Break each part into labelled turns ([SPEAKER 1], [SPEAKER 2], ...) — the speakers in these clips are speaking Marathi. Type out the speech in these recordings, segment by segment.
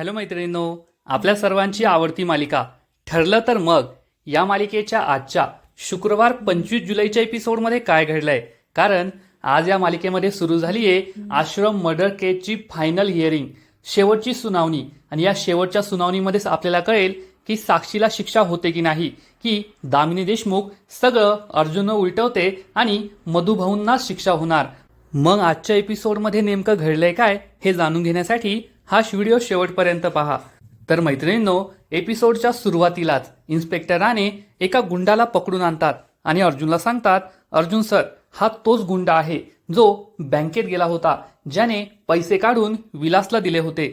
[SPEAKER 1] हॅलो मैत्रिणींनो आपल्या सर्वांची आवडती मालिका ठरलं तर मग या मालिकेच्या आजच्या शुक्रवार पंचवीस जुलैच्या एपिसोडमध्ये काय घडलंय? कारण आज या मालिकेमध्ये सुरू झाली आहे आश्रम मर्डर केसची फायनल हिअरिंग शेवटची सुनावणी. आणि या शेवटच्या सुनावणीमध्येच आपल्याला कळेल की साक्षीला शिक्षा होते की नाही की दामिनी देशमुख सगळं अर्जुन उलटवते आणि मधुभाऊंना शिक्षा होणार. मग आजच्या एपिसोडमध्ये नेमकं घडलंय काय हे जाणून घेण्यासाठी हा व्हिडिओ शेवटपर्यंत पहा. तर मैत्रिणींनो एपिसोडच्या सुरुवातीलाच इन्स्पेक्टर राणे एका गुंडाला पकडून आणतात आणि अर्जुनला सांगतात अर्जुन सर हा तोच गुंडा आहे जो बँकेत गेला होता ज्याने पैसे काढून विलासला दिले होते.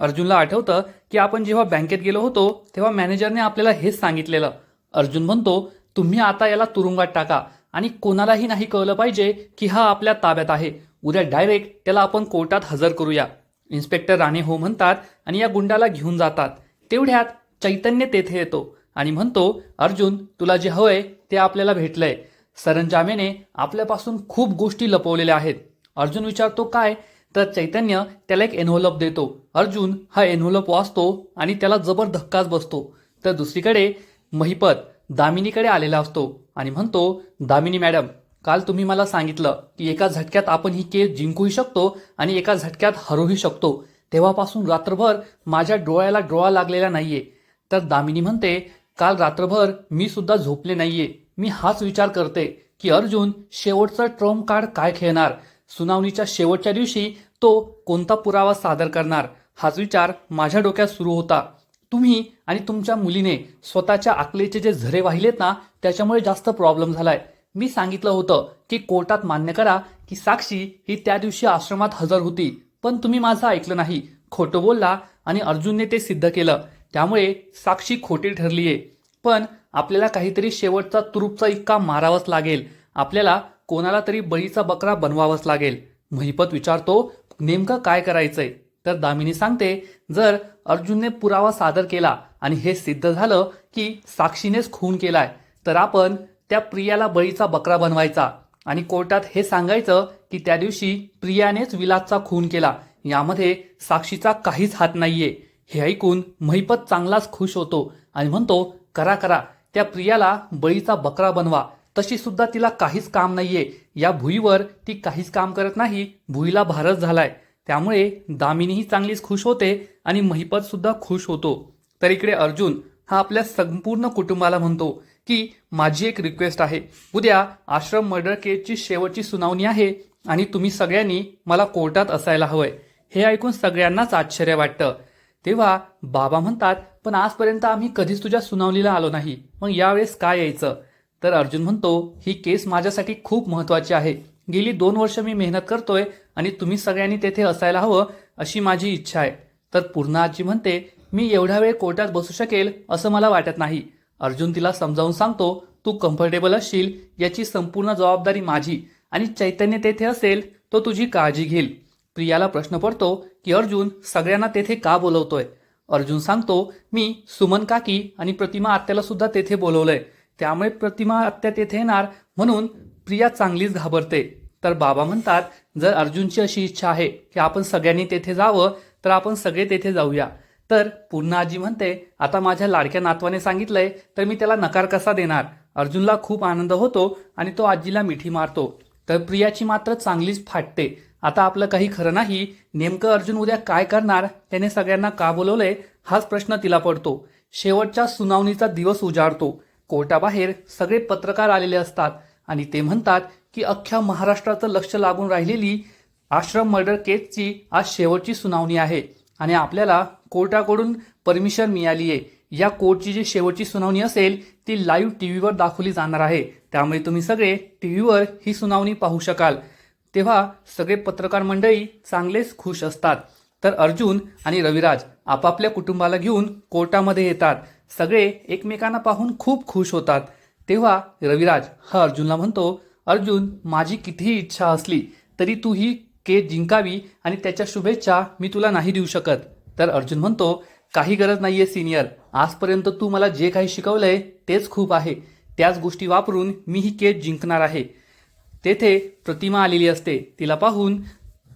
[SPEAKER 1] अर्जुनला आठवतं की आपण जेव्हा बँकेत गेलो होतो तेव्हा मॅनेजरने आपल्याला हेच सांगितलेलं. अर्जुन म्हणतो तुम्ही आता याला तुरुंगात टाका आणि कोणालाही नाही कळलं पाहिजे की हा आपल्या ताब्यात आहे. उद्या डायरेक्ट त्याला आपण कोर्टात हजर करूया. इन्स्पेक्टर राणे हो म्हणतात आणि या गुंडाला घेऊन जातात. तेवढ्यात चैतन्य तेथे येतो आणि म्हणतो अर्जुन तुला जे हवंय ते आपल्याला भेटलंय. सरंजामेने आपल्यापासून खूप गोष्टी लपवलेल्या आहेत. अर्जुन विचारतो काय? तर चैतन्य त्याला एक एनव्हलप देतो. अर्जुन हा एनव्हलप वाचतो आणि त्याला जबर धक्काच बसतो. तर दुसरीकडे महिपत दामिनीकडे आलेला असतो आणि म्हणतो दामिनी मॅडम काल तुम्ही मला सांगितलं की एका झटक्यात आपण ही केस जिंकूही शकतो आणि एका झटक्यात हरूही शकतो. तेव्हापासून रात्रभर माझ्या डोळ्याला डोळा लागलेला नाहीये. तर दामिनी म्हणते काल रात्रभर मी सुद्धा झोपले नाहीये. मी हाच विचार करते की अर्जुन शेवटचं ट्रम्प कार्ड काय खेळणार? सुनावणीच्या शेवटच्या दिवशी तो कोणता पुरावा सादर करणार? हाच विचार माझ्या डोक्यात सुरू होता. तुम्ही आणि तुमच्या मुलीने स्वतःच्या आकलेचे जे झरे वाहिलेत ना त्याच्यामुळे जास्त प्रॉब्लेम झालाय. मी सांगितलं होतं की कोर्टात मान्य करा की साक्षी ही त्या दिवशी आश्रमात हजर होती पण तुम्ही माझं ऐकलं नाही. खोटं बोलला आणि अर्जुनने ते सिद्ध केलं. त्यामुळे साक्षी खोटी ठरलीये. पण आपल्याला काहीतरी शेवटचा तुरुपचा इक्का मारावाच लागेल. आपल्याला कोणाला तरी बळीचा बकरा बनवावाच लागेल. महिपत विचारतो नेमकं काय करायचंय? तर दामिनी सांगते जर अर्जुनने पुरावा सादर केला आणि हे सिद्ध झालं की साक्षीनेच खून केलाय तर आपण त्या प्रियाला बळीचा बकरा बनवायचा. आणि कोर्टात हे सांगायचं की त्या दिवशी प्रियानेच विलासचा खून केला. यामध्ये साक्षीचा काहीच हात नाहीये. हे ऐकून महिपत चांगलाच खुश होतो आणि म्हणतो करा करा. त्या प्रियाला बळीचा बकरा बनवा. तशी सुद्धा तिला काहीच काम नाहीये. या भुईवर ती काहीच काम करत नाही. भुईला भारच झालाय. त्यामुळे दामिनीही चांगलीच खुश होते आणि महिपत सुद्धा खुश होतो. तर इकडे अर्जुन हा आपल्या संपूर्ण कुटुंबाला म्हणतो की माझी एक रिक्वेस्ट आहे. उद्या आश्रम मर्डर केसची शेवटची सुनावणी आहे आणि तुम्ही सगळ्यांनी मला कोर्टात असायला हवंय. हे ऐकून सगळ्यांनाच आश्चर्य वाटतं. तेव्हा बाबा म्हणतात पण आजपर्यंत आम्ही कधीच तुझ्या सुनावणीला आलो नाही. मग यावेळेस काय यायचं? तर अर्जुन म्हणतो ही केस माझ्यासाठी खूप महत्वाची आहे. गेली दोन वर्ष मी मेहनत करतोय आणि तुम्ही सगळ्यांनी तेथे असायला हवं अशी माझी इच्छा आहे. तर पूर्ण आजी म्हणते मी एवढा वेळ कोर्टात बसू शकेल असं मला वाटत नाही. अर्जुन तिला समजावून सांगतो तू कम्फर्टेबल असशील याची संपूर्ण जबाबदारी माझी आणि चैतन्य तेथे असेल तो तुझी काळजी घेईल. प्रियाला प्रश्न पडतो की अर्जुन सगळ्यांना तेथे का बोलवतोय? अर्जुन सांगतो मी सुमन काकी आणि प्रतिमा आत्याला सुद्धा तेथे बोलवलंय. त्यामुळे प्रतिमा आत्या तेथे येणार म्हणून प्रिया चांगलीच घाबरते. तर बाबा म्हणतात जर अर्जुनची अशी इच्छा आहे की आपण सगळ्यांनी तेथे जावं तर आपण सगळे तेथे जाऊया. तर पूर्ण आजी म्हणते आता माझ्या लाडक्या नातवाने सांगितलंय तर मी त्याला नकार कसा देणार? अर्जुनला खूप आनंद होतो आणि तो आजीला मिठी मारतो. तर प्रियाची मात्र चांगलीच फाटते. आता आपलं काही खरं नाही नेमकं अर्जुन उद्या काय करणार त्याने सगळ्यांना का बोलवलंय हाच प्रश्न तिला पडतो. शेवटच्या सुनावणीचा दिवस उजाडतो. कोर्टाबाहेर सगळे पत्रकार आलेले असतात आणि ते म्हणतात की अख्ख्या महाराष्ट्राचं लक्ष लागून राहिलेली आश्रम मर्डर केसची आज शेवटची सुनावणी आहे आणि आपल्याला कोर्टाकडून परमिशन मिळाली आहे. या कोर्टची जी शेवटची सुनावणी असेल ती लाईव्ह टी व्हीवर दाखवली जाणार आहे. त्यामुळे तुम्ही सगळे टी व्हीवर ही सुनावणी पाहू शकाल. तेव्हा सगळे पत्रकार मंडळी चांगलेच खुश असतात. तर अर्जुन आणि रविराज आपापल्या कुटुंबाला घेऊन कोर्टामध्ये येतात. सगळे एकमेकांना पाहून खूप खुश होतात. तेव्हा रविराज हा अर्जुनला म्हणतो अर्जुन माझी कितीही इच्छा असली तरी तू ही केस जिंकावी आणि त्याच्या शुभेच्छा मी तुला नाही देऊ शकत. तर अर्जुन म्हणतो काही गरज नाही आहे सिनियर आजपर्यंत तू मला जे काही शिकवलंय तेच खूप आहे. त्याच गोष्टी वापरून मी ही केस जिंकणार आहे. तेथे प्रतिमा आलेली असते. तिला पाहून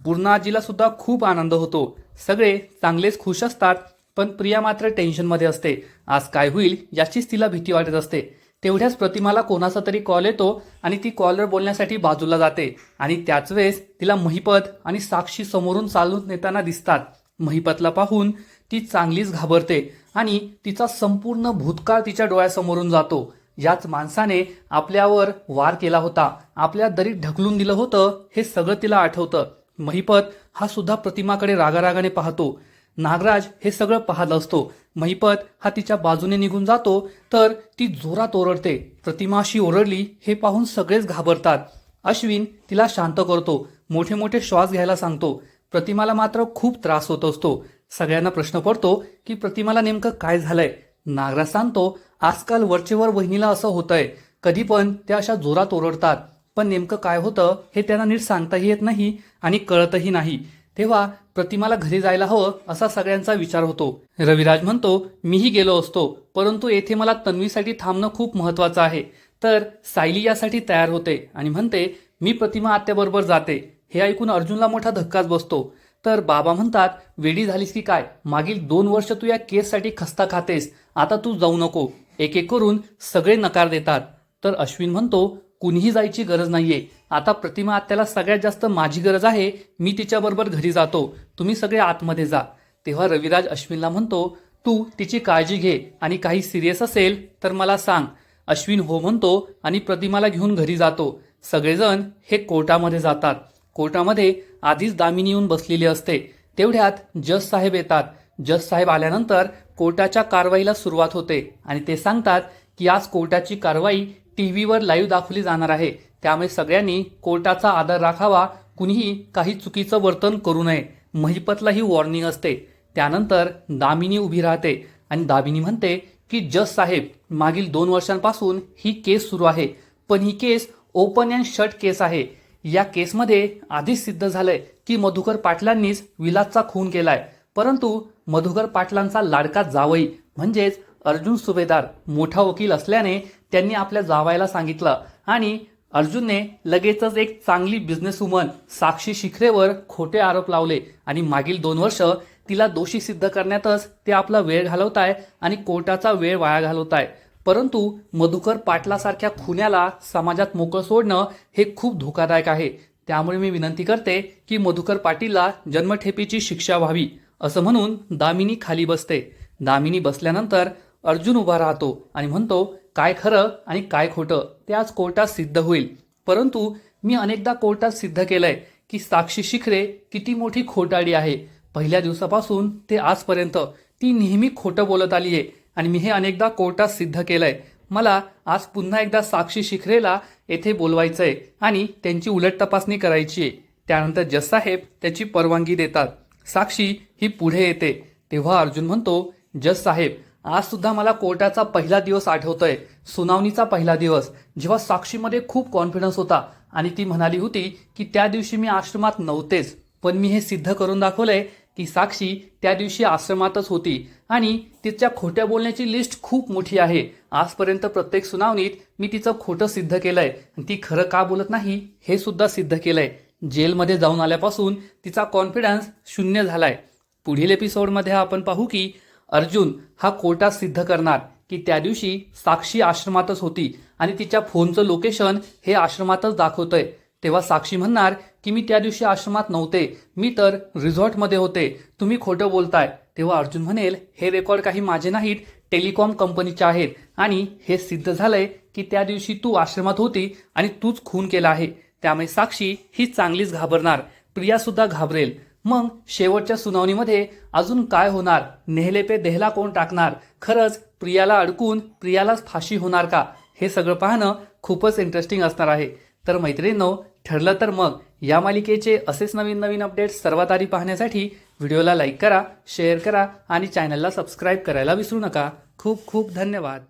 [SPEAKER 1] पूर्णाजीला सुद्धा खूप आनंद होतो. सगळे चांगलेच खुश असतात पण प्रिया मात्र टेन्शनमध्ये असते. आज काय होईल याचीच तिला भीती वाटत असते. तेवढ्याच प्रतिमाला कोणाचा तरी कॉल येतो आणि ती कॉलर बोलण्यासाठी बाजूला जाते. आणि त्याच वेळेस तिला महिपत आणि साक्षी समोरून चालून नेताना दिसतात. महिपतला पाहून ती चांगलीच घाबरते आणि तिचा संपूर्ण भूतकाळ तिच्या डोळ्यासमोरून जातो. याच माणसाने आपल्यावर वार केला होता. आपल्या दरीत ढकलून दिलं होतं हे सगळं तिला आठवतं. महिपत हा सुद्धा प्रतिमाकडे रागारागाने पाहतो. नागराज हे सगळं पाहत असतो. महिपत हा तिच्या बाजूने निघून जातो तर ती जोरात ओरडते. प्रतिमा अशी ओरडली हे पाहून सगळेच घाबरतात. अश्विन तिला शांत करतो. मोठे मोठे श्वास घ्यायला सांगतो. प्रतिमाला मात्र खूप त्रास होत असतो. सगळ्यांना प्रश्न पडतो की प्रतिमाला नेमकं काय झालंय? नागराज सांगतो आजकाल वरचेवर वहिनीला असं होतंय. कधी पण त्या अशा जोरात ओरडतात. पण नेमकं काय होतं हे त्यांना नीट सांगताही येत नाही आणि कळतही नाही. तेव्हा प्रतिमाला घरी जायला हवं असा सगळ्यांचा विचार होतो. रविराज म्हणतो मीही गेलो असतो. परंतु येथे मला तन्वीसाठी थांबणं खूप महत्वाचं आहे. तर सायली यासाठी तयार होते आणि म्हणते मी प्रतिमा आत्याबरोबर जाते. हे ऐकून अर्जुनला मोठा धक्काच बसतो. तर बाबा म्हणतात वेडी झालीस की काय? मागील दोन वर्ष तू या केससाठी खस्ता खातेस. आता तू जाऊ नको. एक एक करून सगळे नकार देतात. तर अश्विन म्हणतो कुणीही जायची गरज नाहीये. आता प्रतिमा आत्याला सगळ्यात जास्त माझी गरज आहे. मी तिच्याबरोबर घरी जातो. तुम्ही सगळे आतमध्ये जा. तेव्हा रविराज अश्विनला म्हणतो तू तिची काळजी घे आणि काही सिरियस असेल तर मला सांग. अश्विन हो म्हणतो आणि प्रतिमाला घेऊन घरी जातो. सगळेजण हे कोर्टामध्ये जातात. कोर्टामध्ये आधीच दामिनी येऊन बसलेली असते. तेवढ्यात जज साहेब येतात. जज साहेब आल्यानंतर कोर्टाच्या कारवाईला सुरुवात होते आणि ते सांगतात की आज कोर्टाची कारवाई टी व्हीवर लाईव्ह दाखवली जाणार आहे. त्यामुळे सगळ्यांनी कोर्टाचा आदर राखावा कुणीही काही चुकीचं वर्तन करू नये महिपतला ही वॉर्निंग असते. त्यानंतर दामिनी उभी राहते आणि दामिनी म्हणते की जज साहेब मागील दोन वर्षांपासून ही केस सुरू आहे. पण ही case open and shut case आहे. या केसमध्ये आधीच सिद्ध झालंय की मधुकर पाटलांनीच विलासचा खून केलाय. परंतु मधुकर पाटलांचा लाडका जावई म्हणजेच अर्जुन सुभेदार मोठा वकील असल्याने त्यांनी आपल्या जावायला सांगितलं. आणि अर्जुनने लगेचच एक चांगली बिझनेस वुमन साक्षी शिखरेवर खोटे आरोप लावले. आणि मागील दोन वर्ष तिला दोषी सिद्ध करण्यातच ते आपला वेळ घालवताय आणि कोर्टाचा वेळ वाया घालवताय. परंतु मधुकर पाटलासारख्या खुन्याला समाजात मोकळं सोडणं हे खूप धोकादायक आहे. त्यामुळे मी विनंती करते की मधुकर पाटीलला जन्मठेपीची शिक्षा व्हावी असं म्हणून दामिनी खाली बसते. दामिनी बसल्यानंतर अर्जुन उभा राहतो आणि म्हणतो काय खरं आणि काय खोटं? ते आज कोर्टात सिद्ध होईल. परंतु मी अनेकदा कोर्टात सिद्ध केलंय की साक्षी शिखरे किती मोठी खोटाडी आहे. पहिल्या दिवसापासून ते आजपर्यंत ती नेहमी खोटं बोलत आली आहे आणि मी हे अनेकदा कोर्टात सिद्ध केलंय. मला आज पुन्हा एकदा साक्षी शिखरेला येथे बोलवायचं आहे आणि त्यांची उलट तपासणी करायची आहे. त्यानंतर जजसाहेब त्याची परवानगी देतात. साक्षी ही पुढे येते. तेव्हा अर्जुन म्हणतो जज साहेब आज सुद्धा मला कोर्टाचा पहिला दिवस आठवतोय. सुनावणीचा पहिला दिवस. जेव्हा साक्षीमध्ये खूप कॉन्फिडन्स होता आणि ती म्हणाली होती की त्या दिवशी मी आश्रमात नव्हतेच पण मी हे सिद्ध करून दाखवलंय की साक्षी त्या दिवशी आश्रमातच होती आणि तिच्या खोट्या बोलण्याची लिस्ट खूप मोठी आहे. आजपर्यंत प्रत्येक सुनावणीत मी तिचं खोटं सिद्ध केलंय. ती खरं का बोलत नाही हे सुद्धा सिद्ध केलंय. जेलमध्ये जाऊन आल्यापासून तिचा कॉन्फिडन्स शून्य झालाय. पुढील एपिसोडमध्ये आपण पाहू की अर्जुन हा कोर्टात सिद्ध करणार की त्या दिवशी साक्षी आश्रमातच होती आणि तिच्या फोनचं लोकेशन हे आश्रमातच दाखवतंय. तेव्हा साक्षी म्हणणार की मी त्या दिवशी आश्रमात नव्हते. मी तर रिझॉर्टमध्ये होते. तुम्ही खोटं बोलताय. तेव्हा अर्जुन म्हणेल हे रेकॉर्ड काही माझे नाहीत. टेलिकॉम कंपनीचे आहेत. आणि हे सिद्ध झालंय की त्या दिवशी तू आश्रमात होती आणि तूच खून केला आहे. त्यामुळे साक्षी ही चांगलीच घाबरणार. प्रिया सुद्धा घाबरेल. मग शेवटच्या सुनावणीमध्ये अजून काय होणार? नेहले पे देहला कोण टाकणार? खरंच प्रियाला अडकून प्रियालाच फाशी होणार का? हे सगळं पाहणं खूपच इंटरेस्टिंग असणार आहे. तर मैत्रिणींनो ठरलं तर मग. या मालिकेचे असेच नवीन नवीन अपडेट्स सर्वात आधी पाहण्यासाठी व्हिडिओला लाईक करा शेअर करा आणि चॅनलला सबस्क्राईब करायला विसरू नका. खूप खूप धन्यवाद.